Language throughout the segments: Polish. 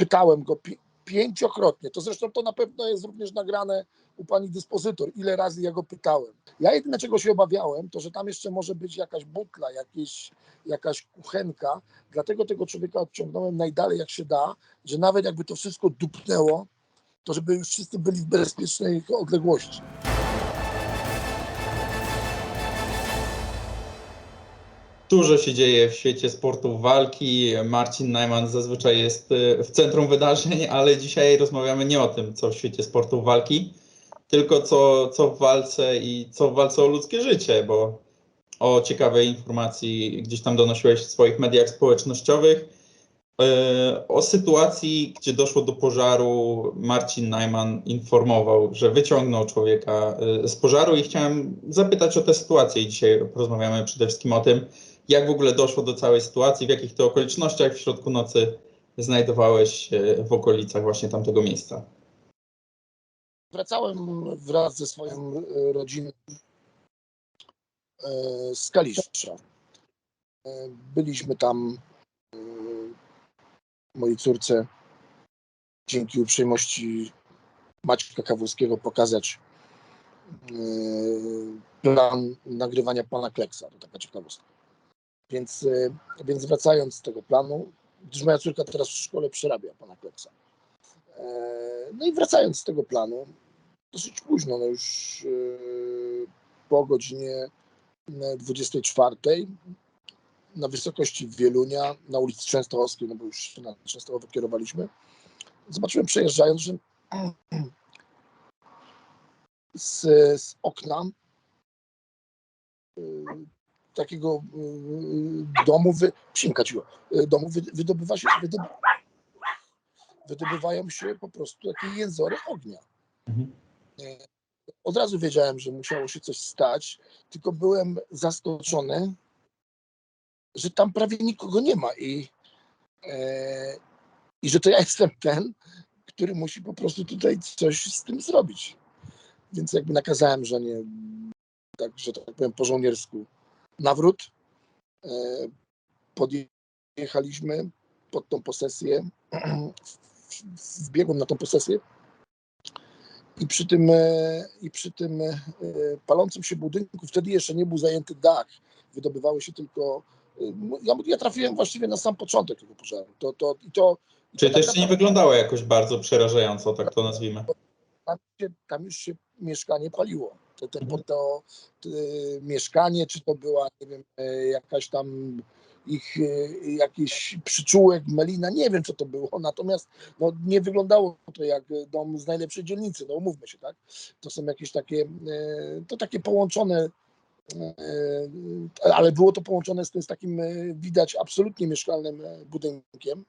pytałem go pi- pięciokrotnie, to zresztą to na pewno jest również nagrane u pani dyspozytor, ile razy ja go pytałem. Ja jedyne czego się obawiałem, to że tam jeszcze może być jakaś butla, jakieś, jakaś kuchenka, dlatego tego człowieka odciągnąłem najdalej jak się da, że nawet jakby to wszystko dupnęło, to żeby już wszyscy byli w bezpiecznej odległości. Dużo się dzieje w świecie sportów walki. Marcin Najman zazwyczaj jest y, w centrum wydarzeń, ale dzisiaj rozmawiamy nie o tym, co w świecie sportów walki, tylko co, co w walce i co w walce o ludzkie życie, bo o ciekawej informacji gdzieś tam donosiłeś w swoich mediach społecznościowych. Y, O sytuacji, gdzie doszło do pożaru, Marcin Najman informował, że wyciągnął człowieka y, z pożaru i chciałem zapytać o tę sytuację. I dzisiaj porozmawiamy przede wszystkim o tym, jak w ogóle doszło do całej sytuacji, w jakich to okolicznościach w środku nocy znajdowałeś się w okolicach właśnie tamtego miejsca. Wracałem wraz ze swoją e, rodziną e, z Kalisza. E, Byliśmy tam mojej córce dzięki uprzejmości Maćka Kawulskiego pokazać plan nagrywania pana Kleksa. To taka ciekawostka. Więc, e, więc wracając z tego planu, gdyż moja córka teraz w szkole przerabia pana Kleksa. E, No i wracając z tego planu, dosyć późno, no już e, po godzinie e, 24 na wysokości Wielunia, na ulicy Częstochowskiej, no bo już na Częstochowę kierowaliśmy, zobaczyłem przejeżdżając, że z, z okna takiego e, domu, wy, psinka ciło, e, domu wy, wydobywa się, wydob, wydobywają się po prostu takie jezory ognia. Mhm. E, Od razu wiedziałem, że musiało się coś stać, tylko byłem zaskoczony, że tam prawie nikogo nie ma i, e, i że to ja jestem ten, który musi po prostu tutaj coś z tym zrobić. Więc jakby nakazałem żonie, tak, że tak powiem po żołniersku, nawrót. E, podjechaliśmy pod tą posesję, wbiegłem na tą posesję i przy tym, e, i przy tym e, palącym się budynku, wtedy jeszcze nie był zajęty dach, wydobywały się tylko. e, Ja, ja trafiłem właściwie na sam początek tego pożaru. To, to, i to, i Czyli to to tak jeszcze nie wyglądało jakoś bardzo przerażająco, tak to nazwijmy. tam, tam już się mieszkanie paliło. To, to, to, to, e, mieszkanie, czy to była, nie wiem, e, jakaś tam ich e, jakiś przyczółek, melina, nie wiem co to było, natomiast no, nie wyglądało to jak dom z najlepszej dzielnicy, no umówmy się, tak? To są jakieś takie, e, to takie połączone, ale było to połączone z, tym, z takim widać absolutnie mieszkalnym budynkiem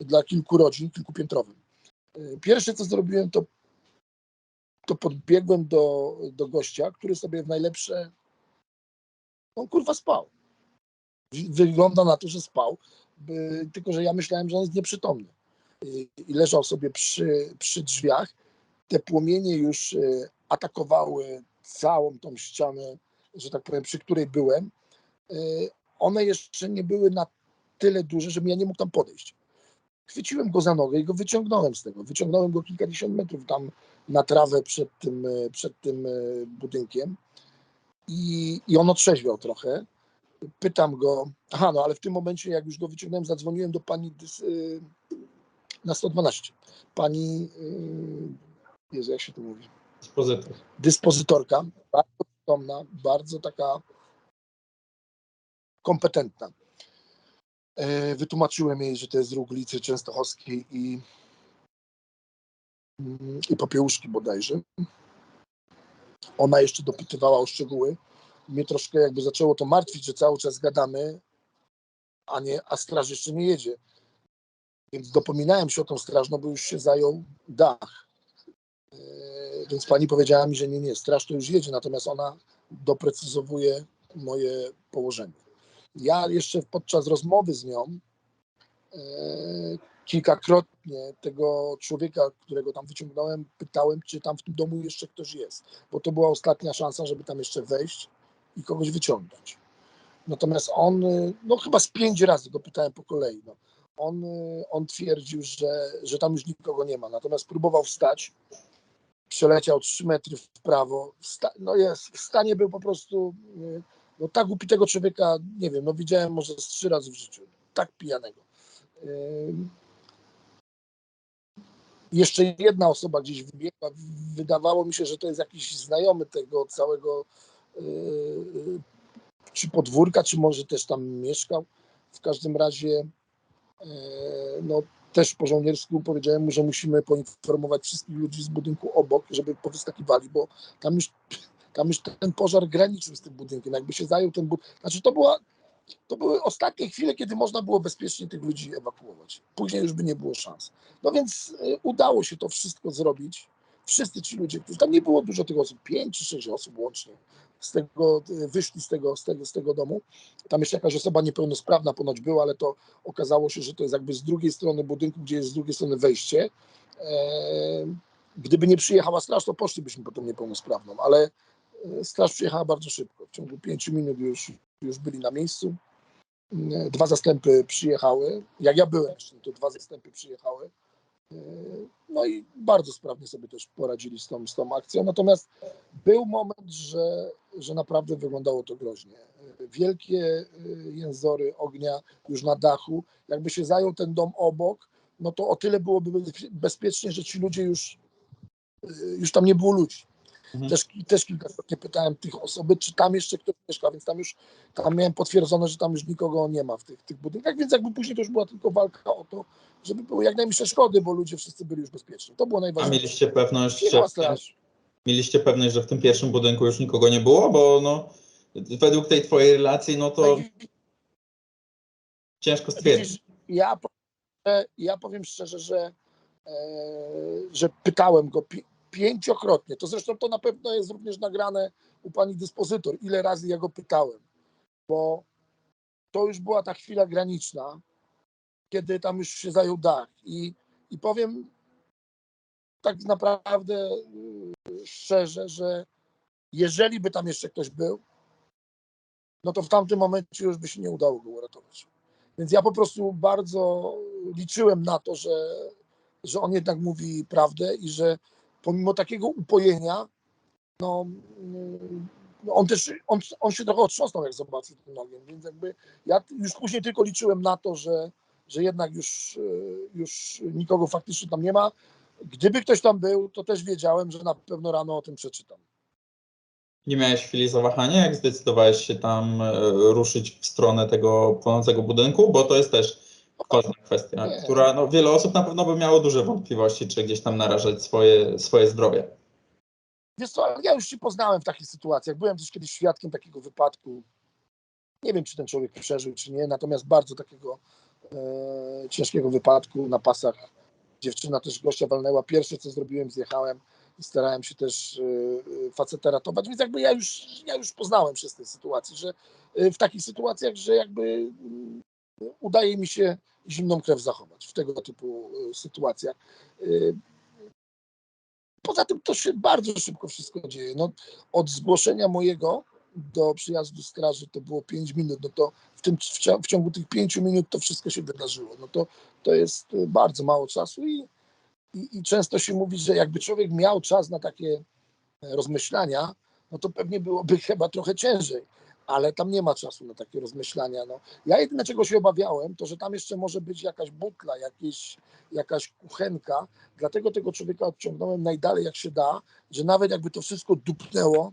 dla kilku rodzin, kilkupiętrowym. Pierwsze co zrobiłem to to podbiegłem do, do gościa, który sobie w najlepsze. On kurwa spał. Wygląda na to, że spał, tylko że ja myślałem, że on jest nieprzytomny. I, i leżał sobie przy, przy drzwiach. Te płomienie już e, atakowały całą tą ścianę, że tak powiem, przy której byłem. E, One jeszcze nie były na tyle duże, żebym ja nie mógł tam podejść. Chwyciłem go za nogę i go wyciągnąłem z tego. Wyciągnąłem go kilkadziesiąt metrów tam na trawę przed tym, e, przed tym e, budynkiem i, i on otrzeźwiał trochę. Pytam go, aha, no ale w tym momencie, jak już go wyciągnąłem, zadzwoniłem do pani dys, e, na 112. Pani, Jezu, jak się to mówi? Dyspozytor. Dyspozytorka, bardzo przytomna, bardzo taka kompetentna. E, Wytłumaczyłem jej, że to jest róg ulicy Częstochowskiej i, mm, i Popiełuszki bodajże. Ona jeszcze dopytywała o szczegóły. Mnie troszkę jakby zaczęło to martwić, że cały czas gadamy, a, nie, a straż jeszcze nie jedzie. Więc dopominałem się o tą straż, no bo już się zajął dach. E, Więc pani powiedziała mi, że nie, nie, straż to już jedzie, natomiast ona doprecyzowuje moje położenie. Ja jeszcze podczas rozmowy z nią e, kilkakrotnie tego człowieka, którego tam wyciągnąłem, pytałem, czy tam w tym domu jeszcze ktoś jest, bo to była ostatnia szansa, żeby tam jeszcze wejść i kogoś wyciągnąć. Natomiast on, y, no chyba z pięć razy go pytałem po kolei, no, on, y, on twierdził, że, że tam już nikogo nie ma. Natomiast próbował wstać, przeleciał 3 metry w prawo. No jest, w stanie był po prostu, y, no tak upitego człowieka, nie wiem, no widziałem może z trzy razy w życiu. Tak pijanego. Y, Jeszcze jedna osoba gdzieś wybiegła. Wydawało mi się, że to jest jakiś znajomy tego całego y, czy podwórka, czy może też tam mieszkał. W każdym razie no, też po żołniersku powiedziałem mu, że musimy poinformować wszystkich ludzi z budynku obok, żeby powyskakiwali, bo tam już, tam już ten pożar graniczył z tym budynkiem. Jakby się zajął ten budynek. Znaczy to była to były ostatnie chwile, kiedy można było bezpiecznie tych ludzi ewakuować. Później już by nie było szans. No więc y, udało się to wszystko zrobić. Wszyscy ci ludzie, którzy tam nie było dużo tych osób, pięć czy sześć osób łącznie, z tego, y, wyszli z tego, z, tego, z tego domu. Tam jeszcze jakaś osoba niepełnosprawna ponoć była, ale to okazało się, że to jest jakby z drugiej strony budynku, gdzie jest z drugiej strony wejście. E, Gdyby nie przyjechała straż, to poszlibyśmy po tą niepełnosprawną, ale straż przyjechała bardzo szybko. W ciągu pięciu minut już, już byli na miejscu. E, Dwa zastępy przyjechały. Jak ja byłem to dwa zastępy przyjechały. E, No i bardzo sprawnie sobie też poradzili z tą, z tą akcją. Natomiast był moment, że, że naprawdę wyglądało to groźnie. E, Wielkie e, jęzory ognia już na dachu. Jakby się zajął ten dom obok, no to o tyle byłoby bezpie- bezpiecznie, że ci ludzie już, e, już tam nie było ludzi. Mhm. Też, też kilkakrotnie pytałem tych osoby, czy tam jeszcze ktoś mieszka, więc tam już tam miałem potwierdzone, że tam już nikogo nie ma w tych, tych budynkach, więc jakby później to już była tylko walka o to, żeby były jak najmniejsze szkody, bo ludzie wszyscy byli już bezpieczni. To było A najważniejsze. mieliście pewność, że w tym, mieliście pewność, że w tym pierwszym budynku już nikogo nie było? Bo no, według tej twojej relacji, no to Tak, ciężko stwierdzić. Ja, ja powiem szczerze, że, e, że pytałem go pięciokrotnie. To zresztą to na pewno jest również nagrane u pani dyspozytor, ile razy ja go pytałem, bo to już była ta chwila graniczna, kiedy tam już się zajął dach. I, i powiem tak naprawdę y, szczerze, że jeżeli by tam jeszcze ktoś był, no to w tamtym momencie już by się nie udało go uratować. Więc ja po prostu bardzo liczyłem na to, że, że on jednak mówi prawdę i że pomimo takiego upojenia, no, no on też, on, on się trochę otrząsnął, jak zobaczył ten ogień, więc jakby ja już później tylko liczyłem na to, że, że jednak już, y, już nikogo faktycznie tam nie ma. Gdyby ktoś tam był, to też wiedziałem, że na pewno rano o tym przeczytam. Nie miałeś chwili zawahania, jak zdecydowałeś się tam e, ruszyć w stronę tego płonącego budynku? Bo to jest też ważna kwestia, Nie. która no, wiele osób na pewno by miało duże wątpliwości, czy gdzieś tam narażać swoje, swoje zdrowie. Wiesz co, ja już się poznałem w takich sytuacjach. Byłem też kiedyś świadkiem takiego wypadku. Nie wiem, czy ten człowiek przeżył, czy nie, natomiast bardzo takiego e, ciężkiego wypadku na pasach. Dziewczyna też gościa walnęła. Pierwsze, co zrobiłem, zjechałem i starałem się też e, faceta ratować, więc jakby ja już, ja już poznałem przez te sytuacje, że e, w takich sytuacjach, że jakby mm, udaje mi się zimną krew zachować w tego typu e, sytuacjach. E, Poza tym to się bardzo szybko wszystko dzieje. No, od zgłoszenia mojego do przyjazdu straży to było 5 minut, no to w, tym, w, ciągu tych 5 minut to wszystko się wydarzyło. No to, to jest y, bardzo mało czasu i, i, i często się mówi, że jakby człowiek miał czas na takie e, rozmyślania, no to pewnie byłoby chyba trochę ciężej, ale tam nie ma czasu na takie rozmyślania. No. Ja jedyne czego się obawiałem, to że tam jeszcze może być jakaś butla, jakieś, jakaś kuchenka, dlatego tego człowieka odciągnąłem najdalej jak się da, że nawet jakby to wszystko dupnęło,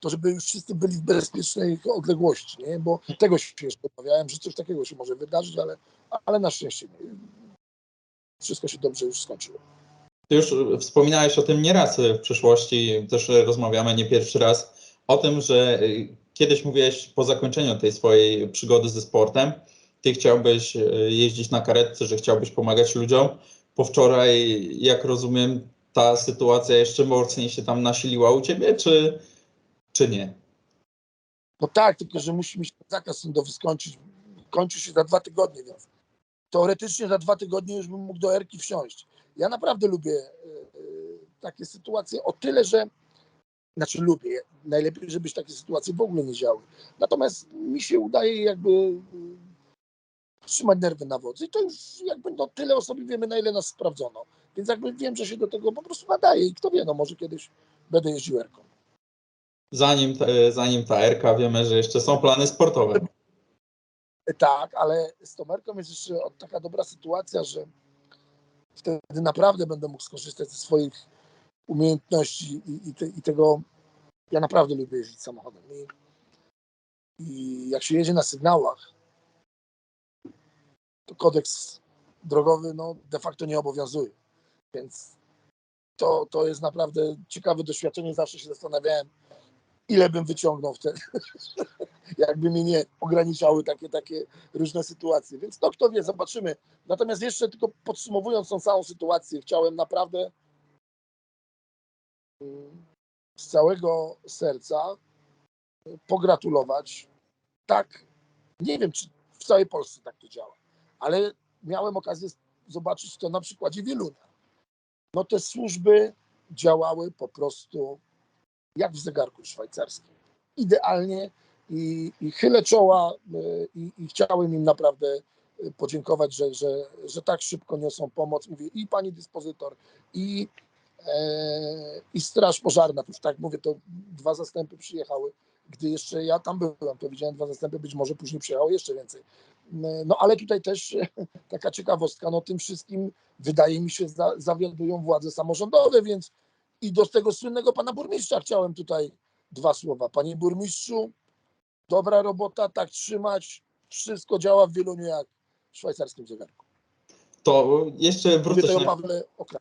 to żeby już wszyscy byli w bezpiecznej odległości, nie? bo tego się jeszcze obawiałem, że coś takiego się może wydarzyć, ale, ale na szczęście nie. wszystko się dobrze już skończyło. Ty już wspominałeś o tym nieraz w przeszłości, też rozmawiamy nie pierwszy raz, o tym, że y, kiedyś mówiłeś po zakończeniu tej swojej przygody ze sportem, ty chciałbyś y, jeździć na karetce, że chciałbyś pomagać ludziom. Po wczoraj, jak rozumiem, ta sytuacja jeszcze mocniej się tam nasiliła u ciebie, czy, czy nie? No tak, tylko że musi mi się zakaz sądowy skończyć. Kończy się za dwa tygodnie, więc teoretycznie za dwa tygodnie już bym mógł do Erki wsiąść. Ja naprawdę lubię e, e, takie sytuacje o tyle, że znaczy lubię. Najlepiej, żebyś takie sytuacje w ogóle nie działy. Natomiast mi się udaje jakby trzymać nerwy na wodzy. I to już jakby no, tyle o sobie wiemy, na ile nas sprawdzono. Więc jakby wiem, że się do tego po prostu nadaje i kto wie, no może kiedyś będę jeździł erką. Zanim, zanim ta Erka, wiemy, że jeszcze są plany sportowe. Tak, ale z tą erką jest jeszcze taka dobra sytuacja, że wtedy naprawdę będę mógł skorzystać ze swoich umiejętności i, i, te, i tego. Ja naprawdę lubię jeździć samochodem. I, I jak się jedzie na sygnałach, to kodeks drogowy no, de facto nie obowiązuje. Więc to, to jest naprawdę ciekawe doświadczenie. Zawsze się zastanawiałem, ile bym wyciągnął wtedy, jakby mnie nie ograniczały takie, takie różne sytuacje. Więc to kto wie, zobaczymy. Natomiast jeszcze tylko podsumowując tą całą sytuację, chciałem naprawdę z całego serca pogratulować. Tak, nie wiem, czy w całej Polsce tak to działa, ale miałem okazję zobaczyć to na przykładzie Wielunia. No te służby działały po prostu jak w zegarku szwajcarskim. Idealnie i, i chylę czoła y, i, i chciałem im naprawdę podziękować, że, że, że tak szybko niosą pomoc. Mówię i pani dyspozytor, i, i straż pożarna. Już tak mówię, to dwa zastępy przyjechały. Gdy jeszcze ja tam byłem, to widziałem dwa zastępy, być może później przyjechało jeszcze więcej. No ale tutaj też taka ciekawostka, no tym wszystkim wydaje mi się za, zawiadują władze samorządowe, więc i do tego słynnego pana burmistrza chciałem tutaj dwa słowa. Panie burmistrzu, dobra robota, tak trzymać. Wszystko działa w Wieluniu jak w szwajcarskim zegarku. To jeszcze Mówię wrócę tutaj się, Pawle Okra.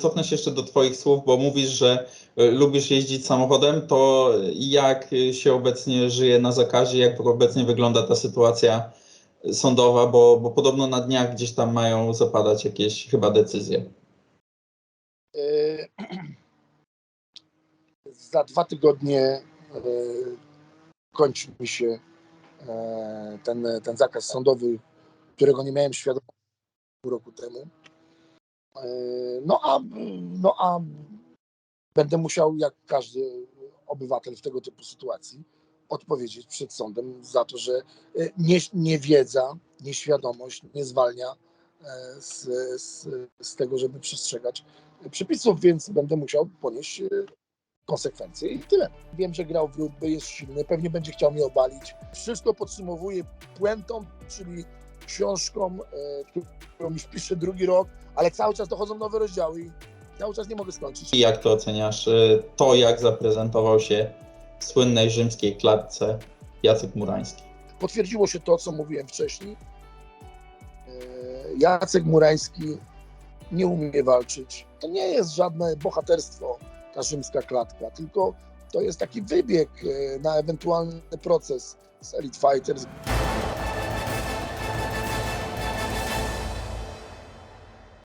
Cofnę się jeszcze do Twoich słów, bo mówisz, że y, lubisz jeździć samochodem. To jak się obecnie żyje na zakazie, jak obecnie wygląda ta sytuacja sądowa, bo, bo podobno na dniach gdzieś tam mają zapadać jakieś chyba decyzje. E, Za dwa tygodnie e, kończy mi się e, ten, ten zakaz sądowy, którego nie miałem świadomości pół roku temu. E, No a, no a będę musiał, jak każdy obywatel w tego typu sytuacji, odpowiedzieć przed sądem za to, że e, nie, niewiedza, nieświadomość nie zwalnia e, z, z, z tego, żeby przestrzegać przepisów, więc będę musiał ponieść e, konsekwencje i tyle. Wiem, że grał w rugby, jest silny, pewnie będzie chciał mnie obalić. Wszystko podsumowuję puentą, czyli książką, e, którą już piszę drugi rok, ale cały czas dochodzą nowe rozdziały i cały czas nie mogę skończyć. I jak to oceniasz? y, To, jak zaprezentował się w słynnej rzymskiej klatce Jacek Murański. Potwierdziło się to, co mówiłem wcześniej. E, Jacek Murański nie umie walczyć. To nie jest żadne bohaterstwo, ta rzymska klatka, tylko to jest taki wybieg e, na ewentualny proces z Elite Fighters.